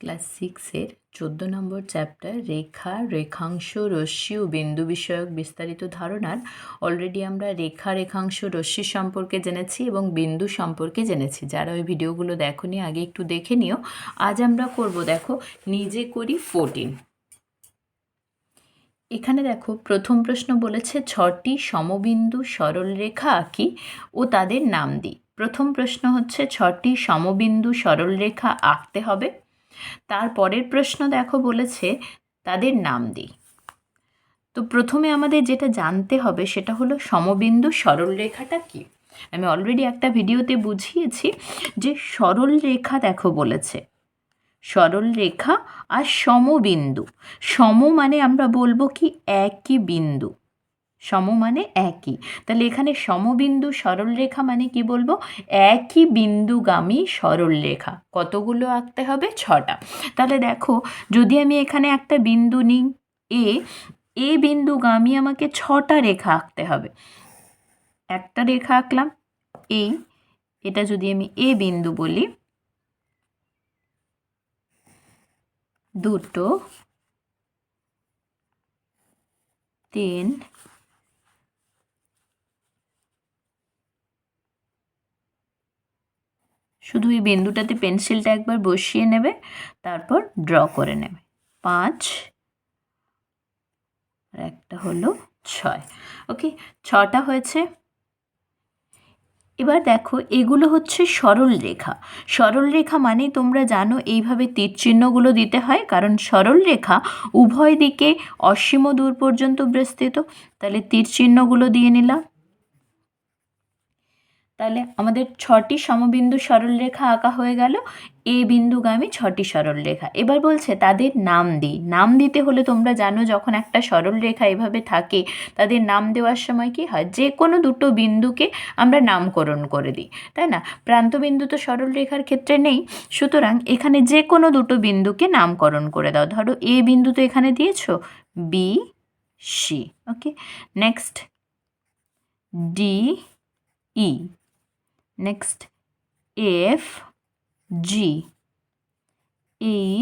Class সিক্সের চোদ্দ নম্বর chapter রেখা, রেখাংশ, রশ্মি ও বিন্দু বিষয়ক বিস্তারিত ধারণার অলরেডি আমরা রেখা, রেখাংশ, রশ্মি সম্পর্কে জেনেছি এবং বিন্দু সম্পর্কে জেনেছি। যারা ওই ভিডিওগুলো দেখোনি, আগে একটু দেখে নিও। আজ আমরা করব, দেখো, নিজে করি ফোরটিন এখানে দেখো, প্রথম প্রশ্ন বলেছে, ছটি সমবিন্দু সরলরেখা আঁকি ও তাদের নাম দিই। প্রথম প্রশ্ন হচ্ছে, ছটি সমবিন্দু সরলরেখা আঁকতে হবে। তারপরের প্রশ্ন দেখো বলেছে, তাদের নাম দিই তো প্রথমে আমাদের যেটা জানতে হবে সেটা হলো সমবিন্দু সরলরেখাটা কি? আমি অলরেডি একটা ভিডিওতে বুঝিয়েছি যে সরল রেখা দেখো বলেছে। সরল রেখা আর সমবিন্দু। সম মানে আমরা বলব কি একই বিন্দু। সম মানে একই। তাহলে এখানে সমবিন্দু সরলরেখা মানে কি বলব? একই বিন্দুগামী সরলরেখা। কতগুলো আঁকতে হবে? ছটা। তাহলে দেখো, যদি আমি এখানে একটা বিন্দু নিই, এ এ বিন্দুগামী আমাকে ছটা রেখা আঁকতে হবে। একটা রেখা আঁকলাম এই এটা যদি আমি এ বিন্দু বলি, দুটো, তিন শুধু এই বিন্দুটাতে পেন্সিলটা একবার বসিয়ে নেবে, তারপর ড্র করে নেবে। পাঁচ, আর একটা হলো ছয়। ওকে, ছটা হয়েছে। এবার দেখো, এগুলো হচ্ছে সরল রেখা। সরল রেখা মানে তোমরা জানো এইভাবে তীর চিহ্নগুলো দিতে হয়, কারণ সরল রেখা উভয় দিকে অসীম দূর পর্যন্ত বিস্তৃত। তাহলে তীর চিহ্নগুলো দিয়ে নিলাম। তাহলে আমাদের ছটি সমবিন্দু সরলরেখা আঁকা হয়ে গেল। এ বিন্দুগামী ছটি সরলরেখা এবার বলছে তাদের নাম দিই। নাম দিতে হলে তোমরা জানো যখন একটা সরলরেখা এভাবে থাকে, তাদের নাম দেওয়ার সময় কি হয়? যে কোনো দুটো বিন্দুকে আমরা নামকরণ করে দিই, তাই না? প্রান্তবিন্দু তো সরলরেখার ক্ষেত্রে নেই। সুতরাং এখানে যে কোনো দুটো বিন্দুকে নামকরণ করে দাও। ধরো এ বিন্দু তো এখানে দিয়েছ, B, C, okay? Next D, E. Next F G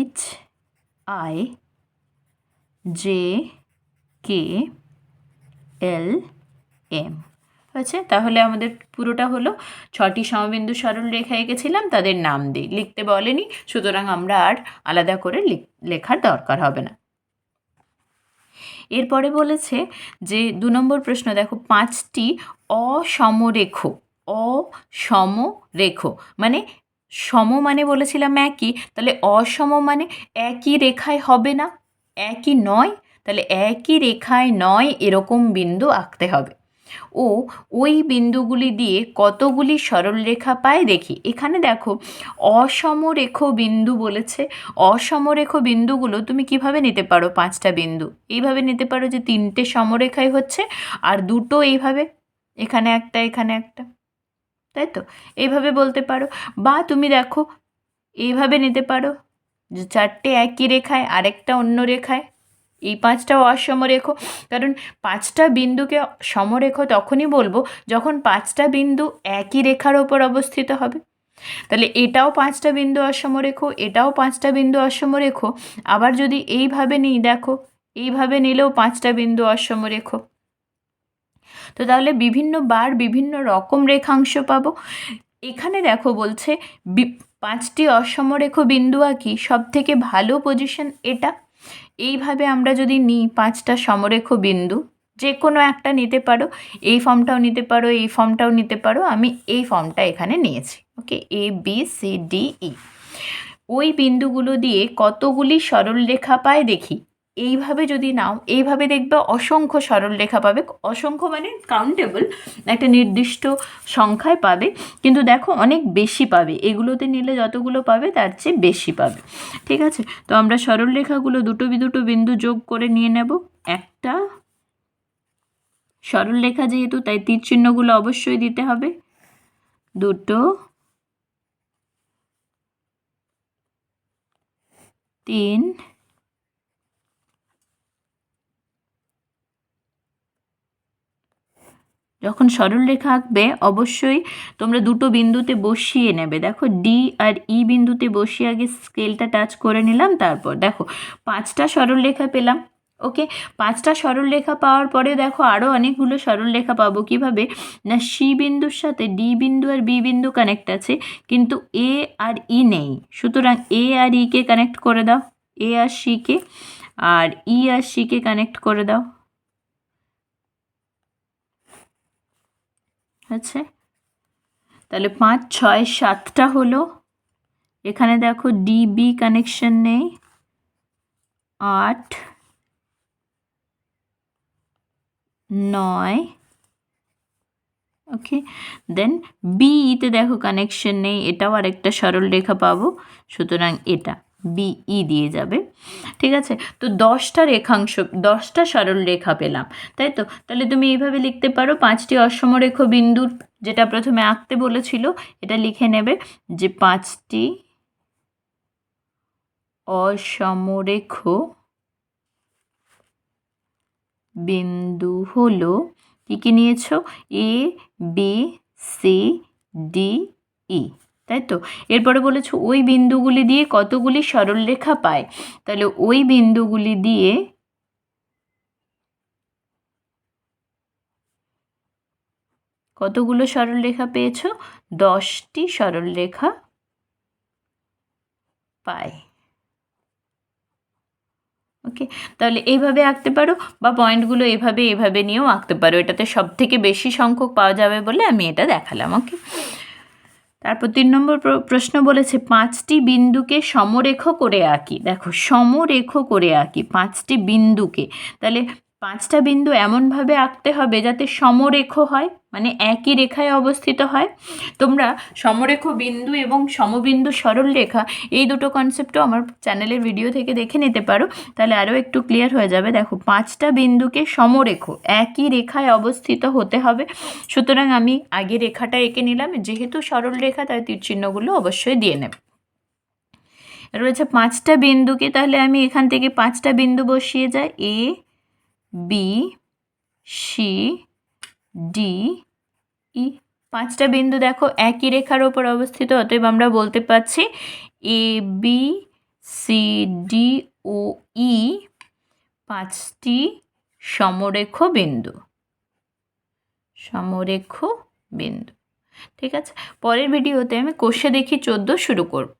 H I J K L M হয়েছে তাহলে আমাদের পুরোটা হলো ছটি সমবিন্দু সরল রেখা এঁকেছিলাম তাদের নাম দিই লিখতে বলেনি, সুতরাং আমরা আর আলাদা করে লেখার দরকার হবে না। এরপরে বলেছে যে, দু নম্বর প্রশ্ন, দেখো, পাঁচটি অসমরেখ অসম রেখো মানে সম মানে বলেছিলাম একই, তাহলে অসম মানে একই রেখায় হবে না? একই নয়? তাহলে একই রেখায় নয় এরকম বিন্দু আঁকতে হবে। ও, ওই বিন্দুগুলি দিয়ে কতগুলি সরলরেখা পায় দেখি। এখানে দেখো, অসমরেখ বিন্দু বলেছে। অসমরেখ বিন্দুগুলো তুমি কীভাবে নিতে পারো? পাঁচটা বিন্দু। এইভাবে নিতে পারো যে তিনটে সমরেখাই হচ্ছে, আর দুটো এইভাবে, এখানে একটা এখানে একটা। তাই তো? এইভাবে বলতে পারো। বা তুমি দেখো, এইভাবে নিতে পারো। যে চারটে একই রেখায়, আরেকটা অন্য রেখায়। এই পাঁচটাও অসমরেখো। কারণ পাঁচটা বিন্দুকে সমরেখো তখনই বলব যখন পাঁচটা বিন্দু একই রেখার ওপর অবস্থিত হবে। তাহলে এটাও পাঁচটা বিন্দু অসমরেখো, এটাও পাঁচটা বিন্দু অসমরেখো। আবার যদি এইভাবে নিই, দেখো, এইভাবে নিলেও পাঁচটা বিন্দু অসমরেখো। তো তাহলে বিভিন্ন বার বিভিন্ন রকম রেখাংশ পাবো। এখানে দেখো বলছে পাঁচটি অসমরেখ বিন্দু আঁকি সব থেকে ভালো পজিশন এটা। এইভাবে আমরা যদি নিই পাঁচটা সমরেখ বিন্দু যে কোনো একটা নিতে পারো। এই ফর্মটাও নিতে পারো, এই ফর্মটাও নিতে পারো। আমি এই ফর্মটা এখানে নিয়েছি। Okay A B C D E ওই বিন্দুগুলো দিয়ে কতগুলি সরলরেখা পায় দেখি। এইভাবে যদি নাও, এইভাবে দেখবে অসংখ্য সরল রেখা পাবে। অসংখ্য মানে কাউন্টেবল একটা নির্দিষ্ট সংখ্যায় পাবে। কিন্তু দেখো, অনেক বেশি পাবে। এগুলোতে নিলে যতগুলো পাবে, তার চেয়ে বেশি পাবে। ঠিক আছে? তো আমরা সরল রেখাগুলো দুটো বি দুটো বিন্দু যোগ করে নিয়ে নেব। একটা সরল রেখা যেহেতু, তাই তীর চিহ্নগুলো অবশ্যই দিতে হবে। দুটো তিন যখন সরলরেখা আঁকবে, অবশ্যই তোমরা দুটো বিন্দুতে বসিয়ে নেবে। দেখো ডি আর ই বিন্দুতে বসিয়ে আগে স্কেলটা টাচ করে নিলাম, তারপর দেখো, পাঁচটা সরলরেখা পেলাম, ওকে? পাঁচটা সরলরেখা পাওয়ার পরে দেখো আরও অনেকগুলো সরলরেখা পাবো কীভাবে? না সি বিন্দুর সাথে ডি বিন্দু আর বি বিন্দু কানেক্ট আছে, কিন্তু এ আর ই নেই। সুতরাং এ আর ইকে কানেক্ট করে দাও এ আর সিকে আর ই আর সিকে কানেক্ট করে দাও। আচ্ছা তাহলে পাঁচ, ছয়, সাতটা হলো। এখানে দেখো ডিবি কানেকশন নেই। আট, নয় ওকে দেন বিতে দেখো কানেকশন নেই, এটাও আরেকটা সরল রেখা পাবো, সুতরাং এটা। বিই দিয়ে যাবে। ঠিক আছে? তো দশটা রেখাংশ, দশটা সরল রেখা পেলাম, তাই তো? তাহলে তুমি এইভাবে লিখতে পারো, পাঁচটি অসমরেখ বিন্দুর যেটা প্রথমে আঁকতে বলেছিল, এটা লিখে নেবে যে পাঁচটি অসমরেখ বিন্দু হলো, কী কী নিয়েছো? A, B, C, D, E. তাই তো? এরপরে বলেছ ওই বিন্দুগুলি দিয়ে কতগুলি সরলরেখা পায়। তাহলে ওই বিন্দুগুলি দিয়ে কতগুলো সরলরেখা পেয়েছ? দশটি সরলরেখা পায়। ওকে, তাহলে এইভাবে আঁকতে পারো বা পয়েন্টগুলো এভাবে এভাবে নিয়েও আঁকতে পারো। এটাতে সব থেকে বেশি সংখ্যক পাওয়া যাবে বলে আমি এটা দেখালাম, ওকে? তারপর তিন নম্বর প্রশ্ন বলেছে, পাঁচটি বিন্দুকে সমরেখ করে আঁকি। দেখো, সমরেখ করে আঁকি, পাঁচটি বিন্দুকে। তাহলে পাঁচটা বিন্দু এমনভাবে আঁকতে হবে যাতে সমরেখ হয় মানে একই রেখায় অবস্থিত হয়। তোমরা সমরেখ বিন্দু এবং সমবিন্দু সরল রেখা, এই দুটো কনসেপ্টও আমার চ্যানেলের ভিডিও থেকে দেখে নিতে পারো। তাহলে আরও একটু ক্লিয়ার হয়ে যাবে। দেখো, পাঁচটা বিন্দুকে সমরেখ, একই রেখায় অবস্থিত হতে হবে। সুতরাং আমি আগে রেখাটা এঁকে নিলাম, যেহেতু সরল রেখা, তাই তীরচিহ্নগুলো অবশ্যই দিয়ে নেব। রয়েছে পাঁচটা বিন্দুকে, তাহলে আমি এখান থেকে পাঁচটা বিন্দু বসিয়ে যাই। A B C D E পাঁচটা বিন্দু দেখো, একই রেখার ওপর অবস্থিত, অতএব আমরা বলতে পারছি A B C D O E পাঁচটি সমরেখ বিন্দু। সমরেখ বিন্দু। ঠিক আছে? পরের ভিডিওতে আমি কোষে দেখি চোদ্দ শুরু করব।